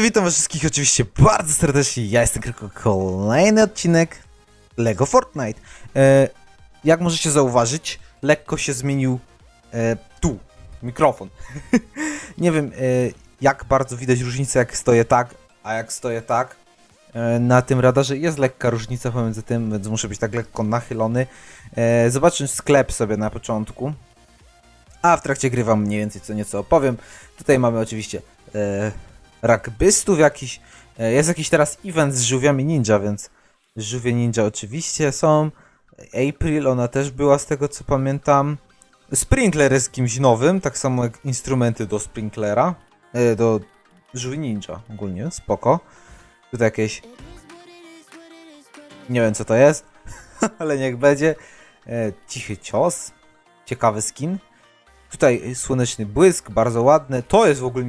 witam was wszystkich oczywiście bardzo serdecznie. Ja jestem tylko kolejny odcinek Lego Fortnite. E, jak możecie zauważyć, lekko się zmienił e, tu mikrofon. Nie wiem, e, jak bardzo widać różnicę, jak stoję tak, a jak stoję tak. E, na tym radarze jest lekka różnica pomiędzy tym, więc muszę być tak lekko nachylony. E, zobaczmy sklep sobie na początku. A w trakcie gry wam mniej więcej co nieco opowiem. Tutaj mamy oczywiście e, rugbystów jakiś. E, jest jakiś teraz event z żółwiami ninja, więc żółwie ninja oczywiście są. April, ona też była z tego co pamiętam. Sprinkler jest kimś nowym, tak samo jak instrumenty do Sprinklera. E, do żółwi ninja ogólnie, spoko. Tutaj jakieś... Nie wiem co to jest, ale niech będzie. E, cichy cios. Ciekawy skin. Tutaj słoneczny błysk, bardzo ładny. To jest w ogóle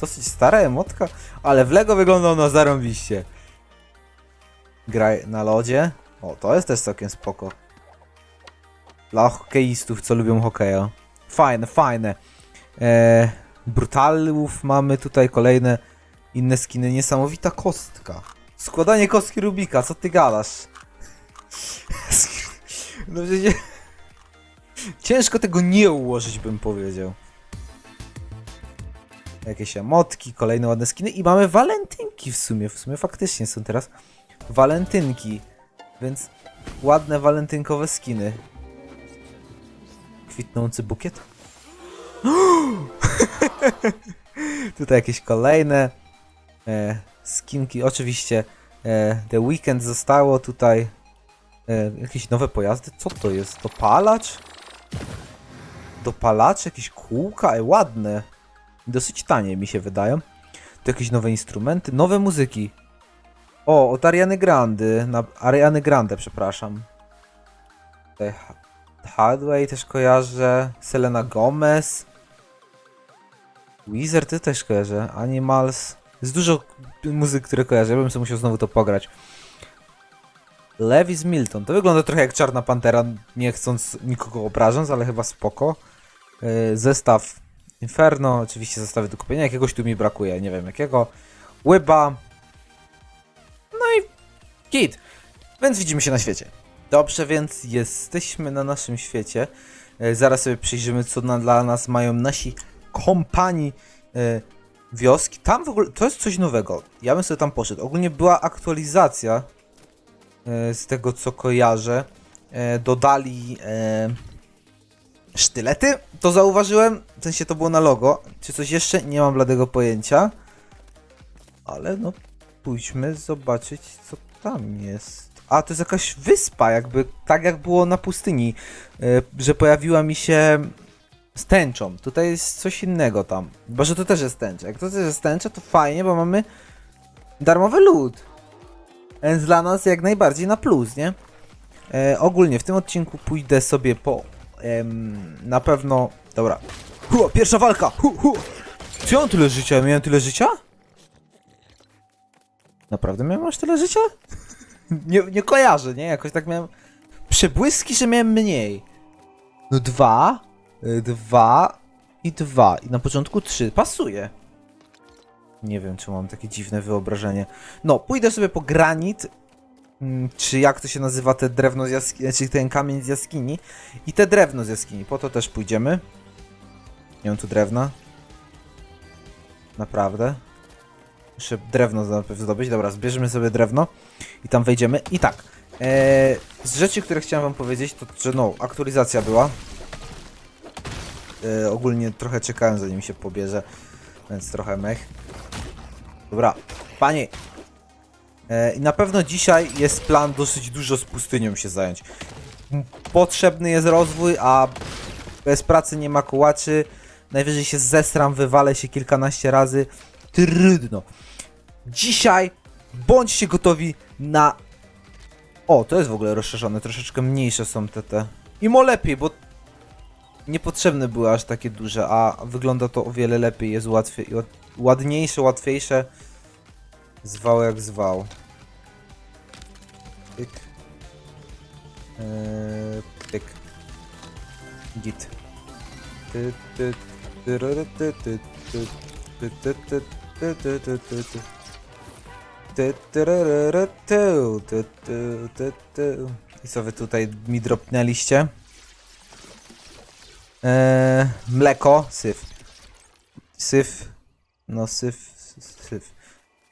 dosyć stara emotka, ale w Lego wygląda ona zarąbiście. Graj na lodzie. O, to jest też całkiem spoko. Dla hokeistów, co lubią hokeja. Fajne, fajne. E, brutalów mamy tutaj kolejne inne skiny. Niesamowita kostka. Składanie kostki Rubika, co ty gadasz? No przecież... Ciężko tego nie ułożyć, bym powiedział. Jakieś emotki, kolejne ładne skiny i mamy walentynki w sumie. W sumie faktycznie są teraz walentynki, więc ładne walentynkowe skiny. Kwitnący bukiet. Tutaj jakieś kolejne e, skinki. Oczywiście e, The Weekend zostało tutaj. E, jakieś nowe pojazdy. Co to jest? Dopalacz? Dopalacz? Jakieś kółka? E, ładne. Dosyć tanie mi się wydają. Tu jakieś nowe instrumenty. Nowe muzyki. O, od Ariany Grande. Na, Ariany Grande, przepraszam. Hardway też kojarzę. Selena Gomez. Wizard ty też kojarzę. Animals. Jest dużo muzyk, które kojarzę. Ja bym sobie musiał znowu to pograć. Lewis Milton. To wygląda trochę jak Czarna Pantera, nie chcąc nikogo obrażać, ale chyba spoko. Yy, Zestaw Inferno, oczywiście zestawy do kupienia. Jakiegoś tu mi brakuje, nie wiem jakiego. Łyba. No i git. Więc widzimy się na świecie. Dobrze, więc jesteśmy na naszym świecie. Yy, Zaraz sobie przyjrzymy, co dla nas mają nasi kompani yy, wioski. Tam w ogóle, to jest coś nowego. Ja bym sobie tam poszedł. Ogólnie była aktualizacja e, z tego co kojarzę, e, dodali e, sztylety. To zauważyłem, w sensie to było na logo. Czy coś jeszcze? Nie mam bladego pojęcia. Ale no, pójdźmy zobaczyć, co tam jest. A, to jest jakaś wyspa, jakby tak jak było na pustyni, e, że pojawiła mi się z tęczą. Tutaj jest coś innego tam. Chyba, że to też jest tęcza. Jak to też jest tęcza, to fajnie, bo mamy darmowy lód. Więc dla nas jak najbardziej na plus, nie? E, ogólnie w tym odcinku pójdę sobie po na pewno. Dobra. Hu, pierwsza walka! Hu, hu. Czy ja mam tyle życia? Miałem tyle życia? Naprawdę miałem aż tyle życia? nie, nie kojarzę, nie? Jakoś tak miałem przebłyski, że miałem mniej. No dwa, y, dwa i dwa. I na początku trzy. Pasuje. Nie wiem, czy mam takie dziwne wyobrażenie. No, pójdę sobie po granit, czy jak to się nazywa, te drewno z jaskini, czy ten kamień z jaskini i te drewno z jaskini. Po to też pójdziemy. Nie mam tu drewna. Naprawdę. Muszę drewno zdobyć. Dobra, zbierzemy sobie drewno i tam wejdziemy. I tak, e, z rzeczy, które chciałem wam powiedzieć, to że no, aktualizacja była. E, ogólnie trochę czekałem zanim się pobierze, więc trochę mech. Dobra, panie. E, I na pewno dzisiaj jest plan dosyć dużo z pustynią się zająć. Potrzebny jest rozwój, a bez pracy nie ma kołaczy. Najwyżej się zesram, wywalę się kilkanaście razy. Trudno. Dzisiaj bądźcie gotowi na... O, to jest w ogóle rozszerzone, troszeczkę mniejsze są te te. I mo lepiej, bo niepotrzebne były aż takie duże, a wygląda to o wiele lepiej, jest łatwiej, ładniejsze, łatwiejsze. Zwał jak zwał. Pyk. Eee, pyk. Git. Ty, ty, tyryry, ty, ty, ty, ty, ty, ty, Tu, tu, tu, tu, tu. Tu, tyryryry, tu, tu, tu, tu, tu. I co wy tutaj mi dropnęliście? Eee, mleko, syf. Syf. No syf, syf.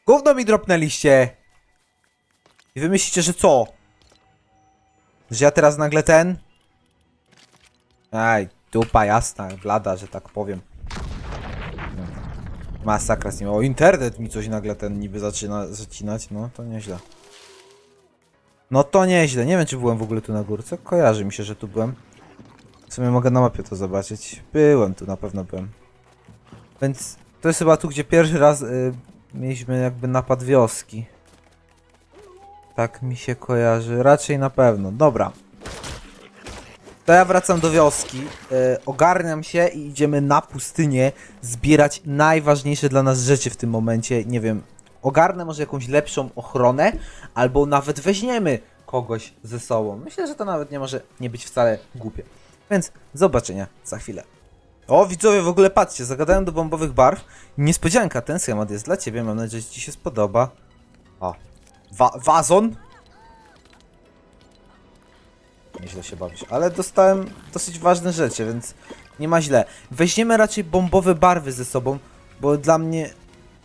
Gówno mi dropnęliście! I wy myślicie, że co? Że ja teraz nagle ten? Aj, dupa jasna, blada, że tak powiem. Masakra z nim. O, internet mi coś nagle ten niby zaczyna zacinać. No, to nieźle. No to nieźle. Nie wiem, czy byłem w ogóle tu na górce. Kojarzy mi się, że tu byłem. W sumie mogę na mapie to zobaczyć. Byłem tu, na pewno byłem. Więc to jest chyba tu, gdzie pierwszy raz y, mieliśmy jakby napad wioski. Tak mi się kojarzy. Raczej na pewno. Dobra. To ja wracam do wioski, e, ogarniam się i idziemy na pustynię zbierać najważniejsze dla nas rzeczy w tym momencie. Nie wiem, ogarnę może jakąś lepszą ochronę, albo nawet weźmiemy kogoś ze sobą. Myślę, że to nawet nie może nie być wcale głupie. Więc zobaczenia za chwilę. O, widzowie, w ogóle patrzcie, zagadałem do bombowych barw. Niespodzianka, ten schemat jest dla ciebie, mam nadzieję, że ci się spodoba. O, Wa wazon? Nieźle się bawisz, ale dostałem dosyć ważne rzeczy, więc nie ma źle. Weźmiemy raczej bombowe barwy ze sobą, bo dla mnie...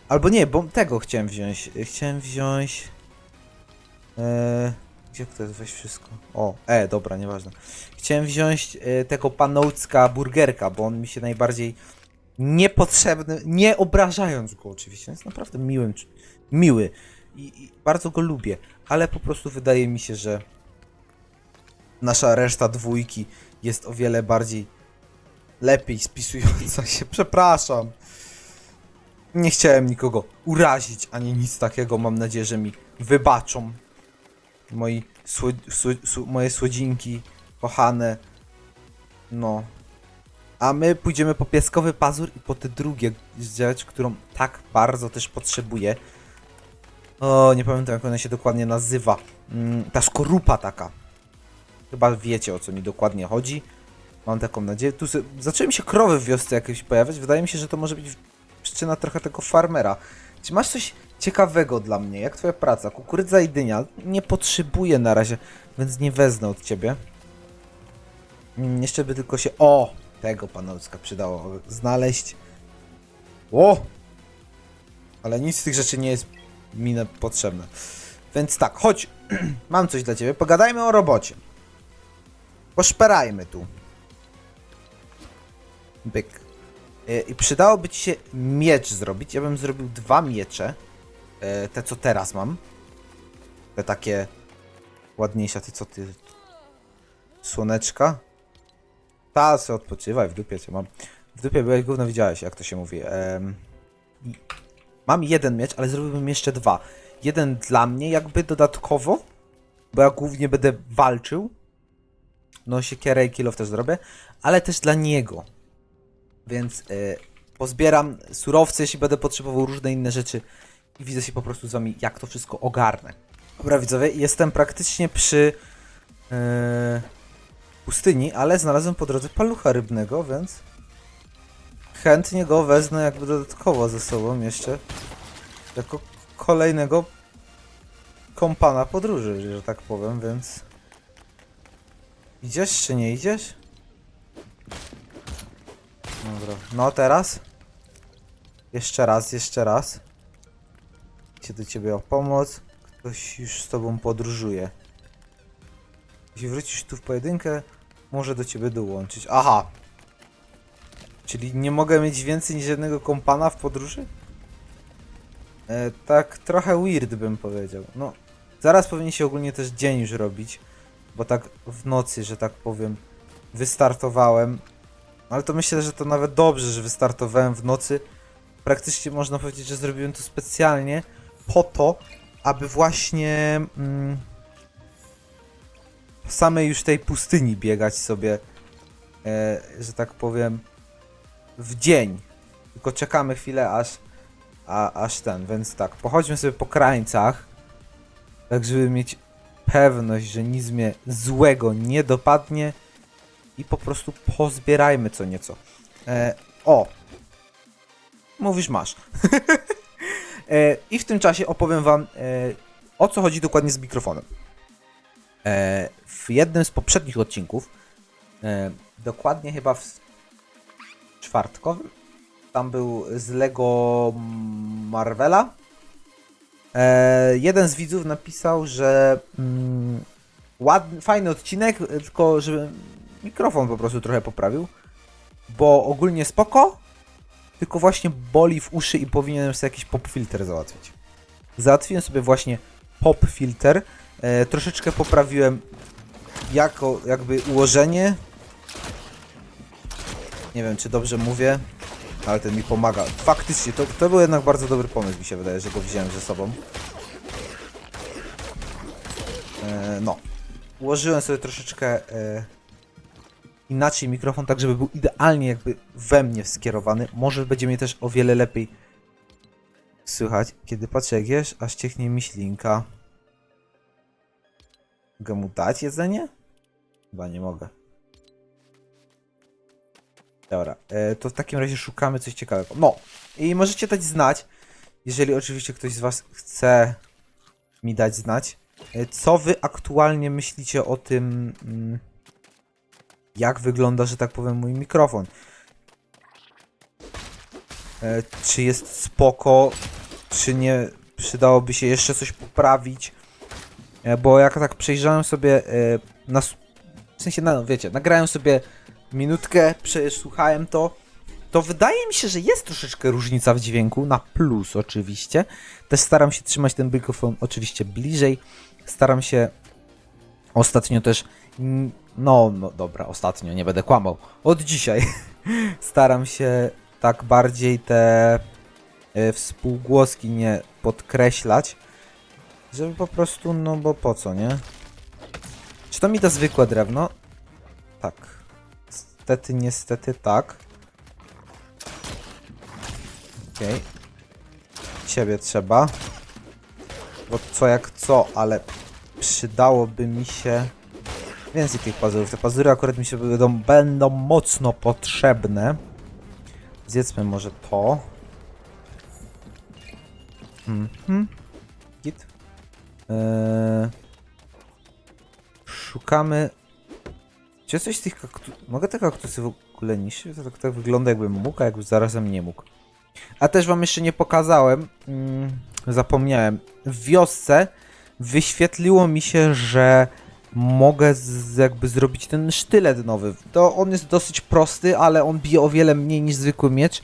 Albo nie, tego chciałem wziąć. Chciałem wziąć... Eee, gdzie to jest? Weź wszystko. O, e, dobra, nieważne. Chciałem wziąć e, tego panoucka burgerka, bo on mi się najbardziej niepotrzebny, nie obrażając go oczywiście. Jest naprawdę miłym, miły i, i bardzo go lubię, ale po prostu wydaje mi się, że nasza reszta dwójki jest o wiele bardziej lepiej spisująca się. Przepraszam. Nie chciałem nikogo urazić, ani nic takiego. Mam nadzieję, że mi wybaczą. Moi moje słodzinki, kochane. No. A my pójdziemy po pieskowy pazur i po te drugie rzecz, którą tak bardzo też potrzebuję. O, nie pamiętam jak ona się dokładnie nazywa. Mm, ta skorupa taka. Chyba wiecie o co mi dokładnie chodzi. Mam taką nadzieję. Tu se- zaczęły się krowy w wiosce jakieś pojawiać. Wydaje mi się, że to może być przyczyna trochę tego farmera. Czy masz coś ciekawego dla mnie? Jak twoja praca? Kukurydza i dynia. Nie potrzebuję na razie, więc nie wezmę od ciebie. Mm, Jeszcze by tylko się... O! Tego panowska przydało znaleźć. O! Ale nic z tych rzeczy nie jest mi potrzebne. Więc tak, chodź. Mam coś dla ciebie. Pogadajmy o robocie. Poszperajmy tu. Byk. E, I przydałoby ci się miecz zrobić. Ja bym zrobił dwa miecze. E, Te, co teraz mam. Te takie ładniejsze. Ty co ty? Słoneczka? Ta, se odpoczywaj, w dupie cię mam. W dupie byłeś gówno widziałeś, jak to się mówi. I- mam jeden miecz, ale zrobiłbym jeszcze dwa. Jeden dla mnie jakby dodatkowo, bo ja głównie będę walczył. No siekierę i kilof też zrobię, ale też dla niego. Więc y, pozbieram surowce, jeśli będę potrzebował różne inne rzeczy i widzę się po prostu z wami, jak to wszystko ogarnę. Dobra widzowie, jestem praktycznie przy y, pustyni, ale znalazłem po drodze palucha rybnego, więc chętnie go wezmę jakby dodatkowo ze sobą jeszcze. Jako kolejnego kompana podróży, że tak powiem, więc... Idziesz czy nie idziesz? Dobra, no teraz? Jeszcze raz, jeszcze raz. Idzie do ciebie o pomoc. Ktoś już z tobą podróżuje. Jeśli wrócisz tu w pojedynkę, może do ciebie dołączyć. Aha! Czyli nie mogę mieć więcej niż jednego kompana w podróży? E, tak trochę weird bym powiedział. No, zaraz powinien się ogólnie też dzień już robić, bo tak w nocy, że tak powiem, wystartowałem. Ale to myślę, że to nawet dobrze, że wystartowałem w nocy. Praktycznie można powiedzieć, że zrobiłem to specjalnie po to, aby właśnie mm, po samej już tej pustyni biegać sobie, e, że tak powiem, w dzień. Tylko czekamy chwilę, aż, a, aż ten, więc tak, pochodźmy sobie po krańcach, tak żeby mieć pewność, że nic mnie złego nie dopadnie i po prostu pozbierajmy co nieco. E, o! Mówisz masz. E, I w tym czasie opowiem wam, e, o co chodzi dokładnie z mikrofonem. E, w jednym z poprzednich odcinków, dokładnie chyba w czwartkowym, tam był z Lego Marvela. Jeden z widzów napisał, że mm, ładny, fajny odcinek, tylko żeby mikrofon po prostu trochę poprawił, bo ogólnie spoko, tylko właśnie boli w uszy i powinienem sobie jakiś pop filter załatwić. Załatwiłem sobie właśnie pop filter, e, troszeczkę poprawiłem jako jakby ułożenie. Nie wiem, czy dobrze mówię, ale ten mi pomaga. Faktycznie, to, to był jednak bardzo dobry pomysł, mi się wydaje, że go wziąłem ze sobą. E, no. Ułożyłem sobie troszeczkę e, inaczej mikrofon, tak żeby był idealnie jakby we mnie skierowany. Może będzie mnie też o wiele lepiej słychać. Kiedy patrzę jak jesz, aż ciechnie mi ślinka. Mogę mu dać jedzenie? Chyba nie mogę. Dobra, e, to w takim razie szukamy coś ciekawego. No, i możecie dać znać, jeżeli oczywiście ktoś z Was chce mi dać znać, e, co Wy aktualnie myślicie o tym, mm, jak wygląda, że tak powiem, mój mikrofon. E, czy jest spoko, czy nie przydałoby się jeszcze coś poprawić. E, bo jak tak przejrzałem sobie e, na, w sensie, no wiecie, nagrałem sobie minutkę, przesłuchałem to, to wydaje mi się, że jest troszeczkę różnica w dźwięku, na plus oczywiście. Też staram się trzymać ten mikrofon oczywiście bliżej. Staram się ostatnio też, no, no dobra, ostatnio, nie będę kłamał, od dzisiaj staram się tak bardziej te e, współgłoski nie podkreślać, żeby po prostu, no bo po co, nie? Czy to mi da zwykłe drewno? Tak. Niestety, niestety tak. Okej. Ciebie trzeba. Bo co jak co, ale przydałoby mi się więcej tych pazurów. Te pazury akurat mi się będą, będą mocno potrzebne. Zjedzmy może to. Mhm. Git. Eee, szukamy. Czy coś z tych kaktusów. Mogę te kaktusy w ogóle niszczyć? To tak, tak wygląda jakbym mógł, a jakby zarazem nie mógł. A też wam jeszcze nie pokazałem. Mm, zapomniałem. W wiosce wyświetliło mi się, że mogę z, jakby zrobić ten sztylet nowy. To on jest dosyć prosty, ale on bije o wiele mniej niż zwykły miecz.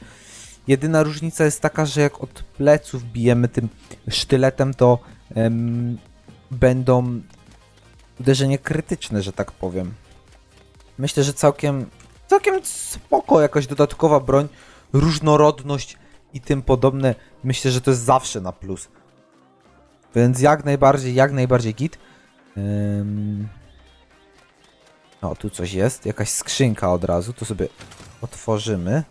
Jedyna różnica jest taka, że jak od pleców bijemy tym sztyletem, to będą uderzenie krytyczne, że tak powiem. Myślę, że całkiem, całkiem spoko jakaś dodatkowa broń, różnorodność i tym podobne. Myślę, że to jest zawsze na plus. Więc jak najbardziej, jak najbardziej git. Ym... O, tu coś jest, jakaś skrzynka od razu, to sobie otworzymy.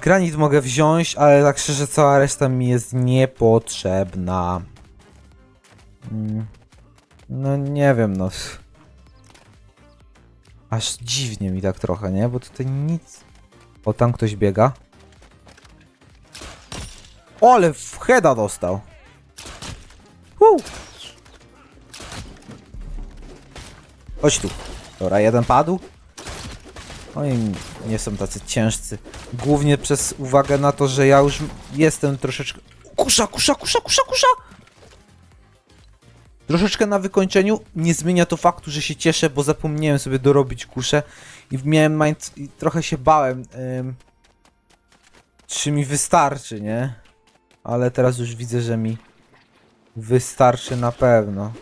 Granit mogę wziąć, ale tak szczerze cała reszta mi jest niepotrzebna. Mm, No nie wiem, no. Aż dziwnie mi tak trochę, nie? Bo tutaj nic. O, tam ktoś biega. O, ale w heada dostał. Woo. Chodź tu. Dobra, jeden padł. Oni nie są tacy ciężcy. Głównie przez uwagę na to, że ja już jestem troszeczkę... Kusza, kusza, kusza, kusza, kusza! Troszeczkę na wykończeniu nie zmienia to faktu, że się cieszę, bo zapomniałem sobie dorobić kuszę i miałem mind... i trochę się bałem, ym, czy mi wystarczy, nie? Ale teraz już widzę, że mi wystarczy na pewno.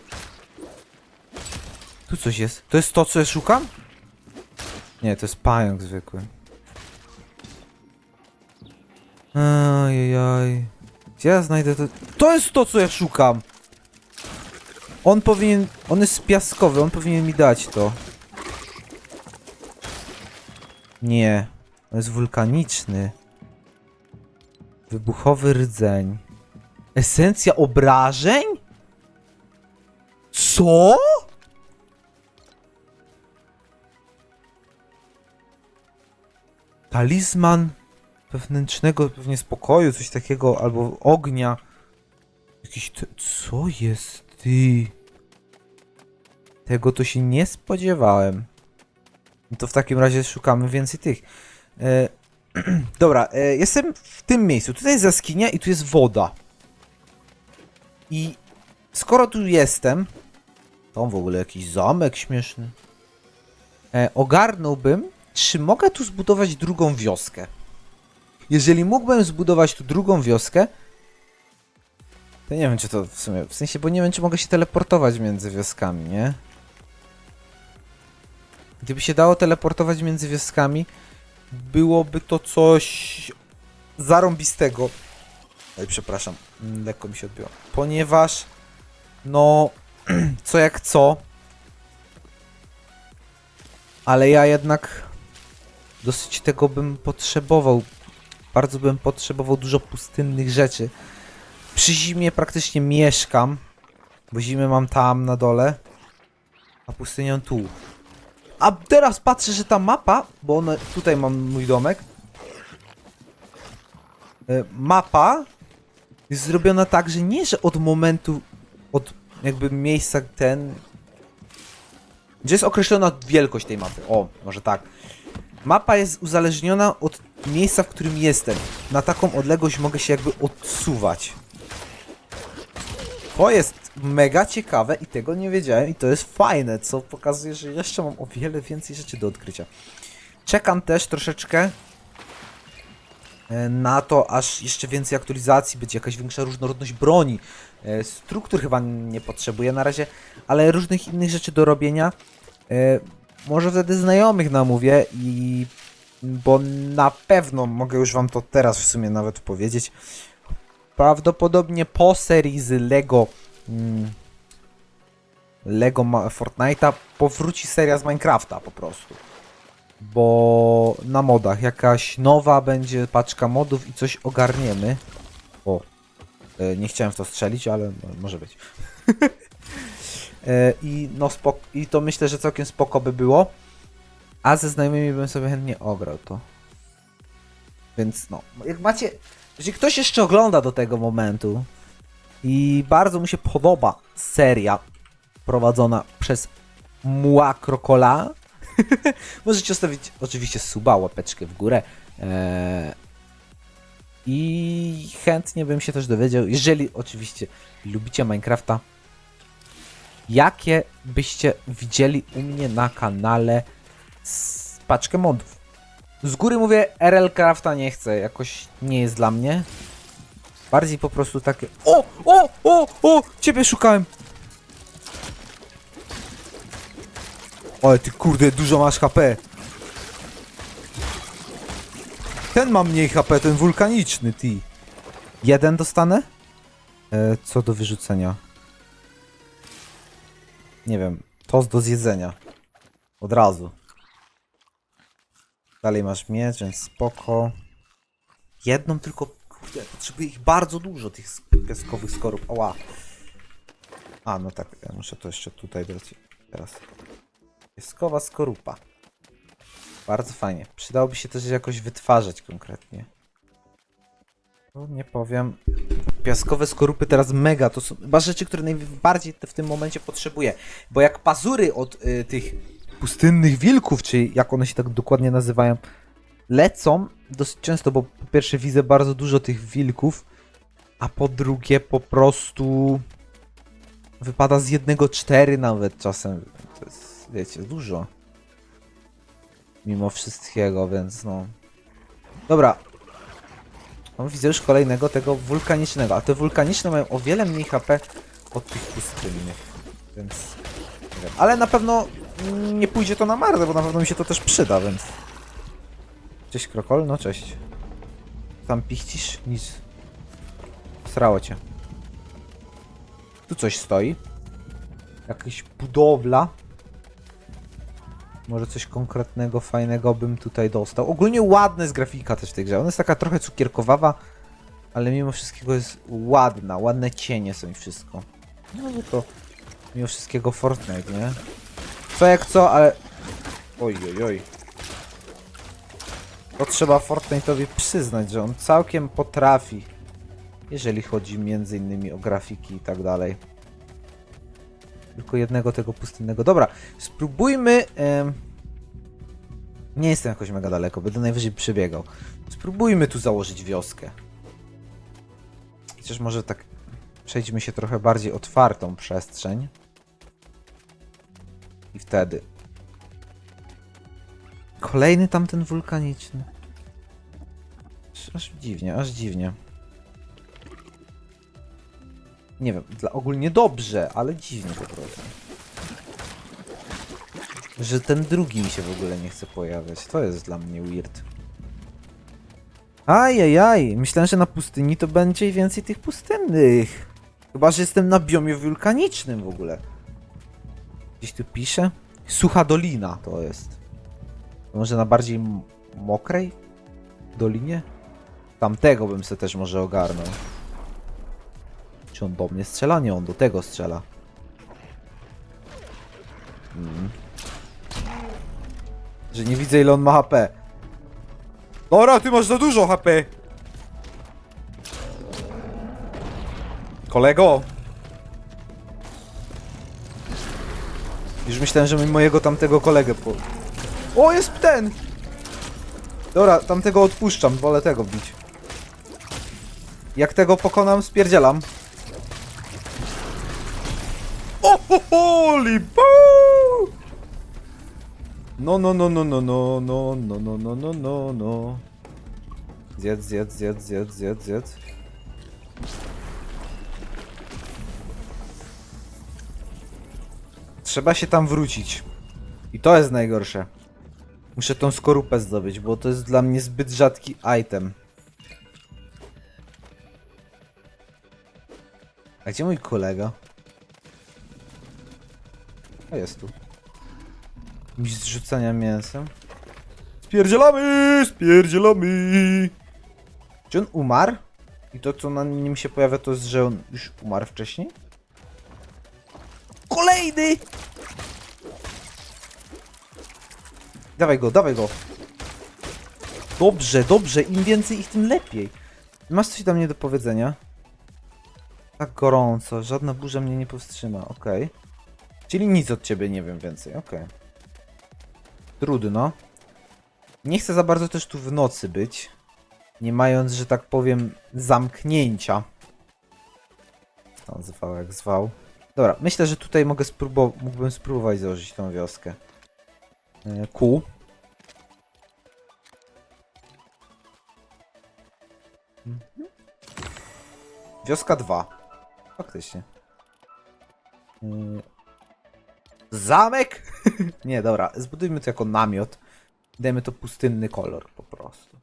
Tu coś jest. To jest to, co ja szukam? Nie, to jest pająk zwykły. Ajajaj. Gdzie ja znajdę to? To jest to, co ja szukam! On powinien... On jest piaskowy, on powinien mi dać to. Nie. On jest wulkaniczny. Wybuchowy rdzeń. Esencja obrażeń? Co? Talizman wewnętrznego pewnie spokoju, coś takiego, albo ognia. Jakiś. Co jest, ty? Tego to się nie spodziewałem. No to w takim razie szukamy więcej tych. E, dobra, e, jestem w tym miejscu. Tutaj jest jaskinia i tu jest woda. I skoro tu jestem, tam w ogóle jakiś zamek śmieszny. E, ogarnąłbym, czy mogę tu zbudować drugą wioskę. Jeżeli mógłbym zbudować tu drugą wioskę, to nie wiem, czy to w sumie, w sensie, bo nie wiem, czy mogę się teleportować między wioskami, nie? Gdyby się dało teleportować między wioskami, byłoby to coś zarąbistego. Oj, przepraszam, mm, lekko mi się odbiło. Ponieważ, no, co jak co, ale ja jednak dosyć tego bym potrzebował. Bardzo bym potrzebował dużo pustynnych rzeczy. Przy zimie praktycznie mieszkam, bo zimę mam tam na dole, a pustynią tu. A teraz patrzę, że ta mapa, bo tutaj mam mój domek. E, Mapa jest zrobiona tak, że nie, że od momentu, od jakby miejsca ten, gdzie jest określona wielkość tej mapy. O, może tak. Mapa jest uzależniona od miejsca, w którym jestem. Na taką odległość mogę się jakby odsuwać. To jest mega ciekawe i tego nie wiedziałem i to jest fajne, co pokazuje, że jeszcze mam o wiele więcej rzeczy do odkrycia. Czekam też troszeczkę na to, aż jeszcze więcej aktualizacji, będzie jakaś większa różnorodność broni. E, Struktur chyba nie potrzebuję na razie, ale różnych innych rzeczy do robienia. E, Może wtedy znajomych namówię i bo na pewno mogę już wam to teraz w sumie nawet powiedzieć. Prawdopodobnie po serii z Lego mm, Lego Fortnite'a powróci seria z Minecrafta po prostu. Bo na modach jakaś nowa będzie paczka modów i coś ogarniemy. O, e, nie chciałem w to strzelić, ale może być. E, I no spok- i to myślę, że całkiem spoko by było. A ze znajomymi bym sobie chętnie ograł to. Więc no, jak macie. Jeżeli ktoś jeszcze ogląda do tego momentu i bardzo mu się podoba seria prowadzona przez Mła Krokola, możecie zostawić oczywiście suba, łapeczkę w górę. Eee, I chętnie bym się też dowiedział, jeżeli oczywiście lubicie Minecrafta, jakie byście widzieli u mnie na kanale paczkę modów. Z góry mówię, RL Crafta nie chcę, jakoś nie jest dla mnie. Bardziej po prostu takie. O! O! O! O! Ciebie szukałem! Ale ty kurde, dużo masz HP. Ten ma mniej HP, ten wulkaniczny, ty. Jeden dostanę? E, co do wyrzucenia? Nie wiem. Tost do zjedzenia. Od razu. Dalej masz miecz, więc spoko. Jedną tylko, kurde, potrzebuję ich bardzo dużo, tych sk- piaskowych skorup. Ała. A, no tak, ja muszę to jeszcze tutaj dać. Teraz. Piaskowa skorupa. Bardzo fajnie. Przydałoby się też jakoś wytwarzać konkretnie. No, nie powiem. Piaskowe skorupy teraz mega, to są chyba rzeczy, które najbardziej w tym momencie potrzebuję. Bo jak pazury od y, tych pustynnych wilków, czy jak one się tak dokładnie nazywają, lecą dosyć często, bo po pierwsze widzę bardzo dużo tych wilków, a po drugie po prostu wypada z jednego cztery nawet czasem. Wiecie, dużo. Mimo wszystkiego, więc no. Dobra. No, widzę już kolejnego tego wulkanicznego, a te wulkaniczne mają o wiele mniej HP od tych pustynnych, więc. Ale na pewno nie pójdzie to na marne, bo na pewno mi się to też przyda, więc... Cześć Krokol, no cześć. Tam pichcisz? Nic. Srało cię. Tu coś stoi. Jakaś budowla. Może coś konkretnego, fajnego bym tutaj dostał. Ogólnie ładna jest grafika też w tej grze. Ona jest taka trochę cukierkowawa, ale mimo wszystkiego jest ładna. Ładne cienie są i wszystko. No bo to mimo wszystkiego Fortnite, nie? Co jak co, ale... Oj, oj, oj. To trzeba Fortnite'owi przyznać, że on całkiem potrafi. Jeżeli chodzi między innymi o grafiki i tak dalej. Tylko jednego tego pustynnego. Dobra, spróbujmy. Nie jestem jakoś mega daleko, będę najwyżej przebiegał. Spróbujmy tu założyć wioskę. Chociaż może tak przejdźmy się trochę bardziej otwartą przestrzeń. I wtedy. Kolejny tamten wulkaniczny. Aż dziwnie, aż dziwnie. Nie wiem, dla ogólnie dobrze, ale dziwnie po prostu. Że ten drugi mi się w ogóle nie chce pojawiać. To jest dla mnie weird. Ajajaj, myślałem, że na pustyni to będzie więcej tych pustynnych. Chyba, że jestem na biomie wulkanicznym w ogóle. Gdzieś tu pisze? Sucha dolina to jest. Może na bardziej mokrej dolinie? Tamtego bym se też może ogarnął. Czy on do mnie strzela? Nie, on do tego strzela. Mm. Że nie widzę ile on ma HP. Dobra, ty masz za dużo HP. Kolego. Już myślałem, że mi mojego tamtego kolegę po... O, jest ten! Dobra, tamtego odpuszczam, wolę tego bić. Jak tego pokonam, spierdzielam. Holy boo! No, no, no, no, no, no, no, no, no, no, no, no, no. Zjedz, zjedz, zjedz, zjedz, zjedz, zjedz. Trzeba się tam wrócić. I to jest najgorsze. Muszę tą skorupę zdobyć, bo to jest dla mnie zbyt rzadki item. A gdzie mój kolega? A jest tu. Mistrz rzucania mięsem. Spierdzielamy! Spierdzielamy! Czy on umarł? I to co na nim się pojawia to jest, że on już umarł wcześniej? Kolejny! Dawaj go, dawaj go. Dobrze, dobrze, im więcej ich tym lepiej. Masz coś do mnie do powiedzenia? Tak gorąco, żadna burza mnie nie powstrzyma, okej. Czyli nic od ciebie nie wiem więcej, okej. Trudno. Nie chcę za bardzo też tu w nocy być, nie mając, że tak powiem, zamknięcia. On zwał jak zwał. Dobra, myślę, że tutaj mogę spróbować, mógłbym spróbować założyć tą wioskę. E, Kół. Mhm. Wioska 2. Faktycznie. Yy, Zamek? Nie, dobra. Zbudujmy to jako namiot. Dajmy to pustynny kolor po prostu.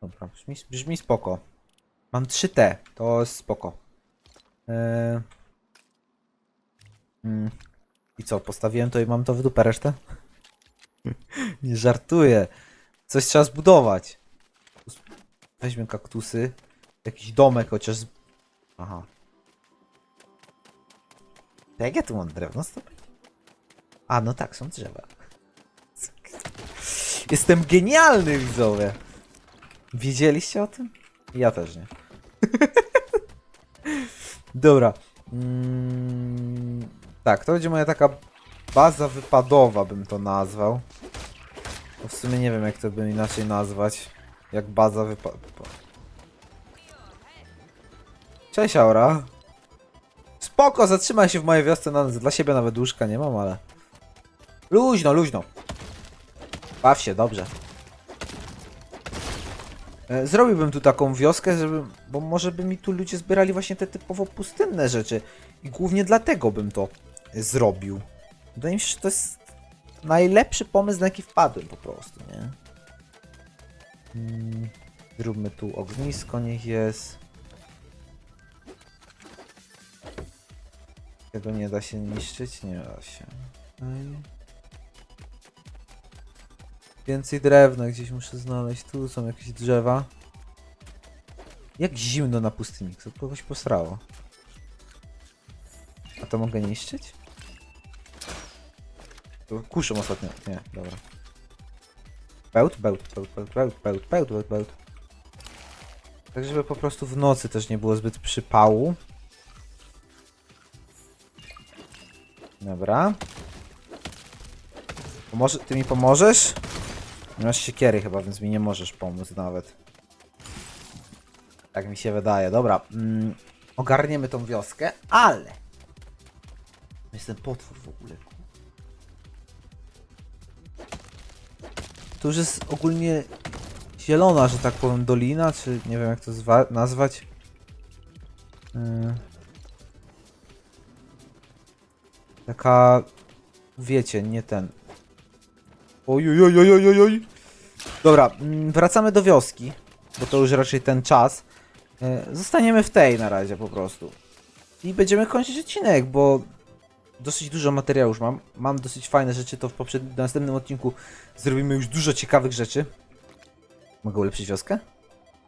Dobra, brzmi, brzmi spoko. Mam 3T, to jest spoko. Eee... Mm. I co, postawiłem to i mam to w dupę resztę? Nie żartuję. Coś trzeba zbudować. Weźmy kaktusy. Jakiś domek chociaż. Aha. Jak ja tu mam drewno zdobyć? A, no tak, są drzewa. Jestem genialny, widzowie. Wiedzieliście o tym? Ja też nie. Dobra. Mm, tak, to będzie moja taka baza wypadowa, bym to nazwał. Bo w sumie nie wiem, jak to bym inaczej nazwać. Jak baza wypadowa. Cześć, Aura. Spoko, zatrzymaj się w mojej wiosce. No, dla siebie nawet łóżka nie mam, ale... Luźno, luźno. Baw się, dobrze. E, Zrobiłbym tu taką wioskę, żeby, bo może by mi tu ludzie zbierali właśnie te typowo pustynne rzeczy. I głównie dlatego bym to zrobił. Wydaje mi się, że to jest najlepszy pomysł, na jaki wpadłem po prostu, nie? Mm, Zróbmy tu ognisko, niech jest. Tego nie da się niszczyć? Nie da się. Okej. Więcej drewna gdzieś muszę znaleźć. Tu są jakieś drzewa. Jak zimno na pustyni. Co kogoś posrało. A to mogę niszczyć? To Kuszą ostatnio. Nie, dobra. Bełt, bełt, bełt, bełt, bełt, bełt, bełt, bełt, bełt. Tak, żeby po prostu w nocy też nie było zbyt przypału. Dobra. Pomoże, ty mi pomożesz? Nie masz siekiery chyba, więc mi nie możesz pomóc nawet. Tak mi się wydaje. Dobra, mm, ogarniemy tą wioskę, ale... Jest ten potwór w ogóle. To już jest ogólnie zielona, że tak powiem, dolina, czy nie wiem jak to zwa- nazwać. Yy. Taka, wiecie, nie ten. Oj, oj, oj, oj, oj, oj, oj. Dobra, mm, wracamy do wioski, bo to już raczej ten czas. Yy, Zostaniemy w tej na razie po prostu. I będziemy kończyć odcinek, bo dosyć dużo materiału już mam. Mam dosyć fajne rzeczy, to w poprzednim, następnym odcinku zrobimy już dużo ciekawych rzeczy. Mogę ulepszyć wioskę?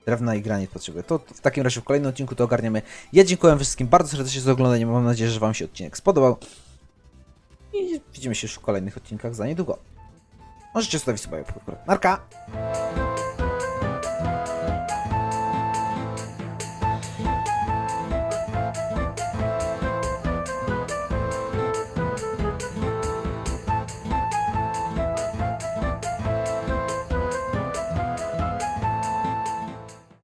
Drewna i granit potrzebuję. To w takim razie w kolejnym odcinku to ogarniemy. Ja dziękuję wszystkim bardzo serdecznie za oglądanie. Mam nadzieję, że Wam się odcinek spodobał. I widzimy się już w kolejnych odcinkach za niedługo. Możecie zostawić sobie Narka!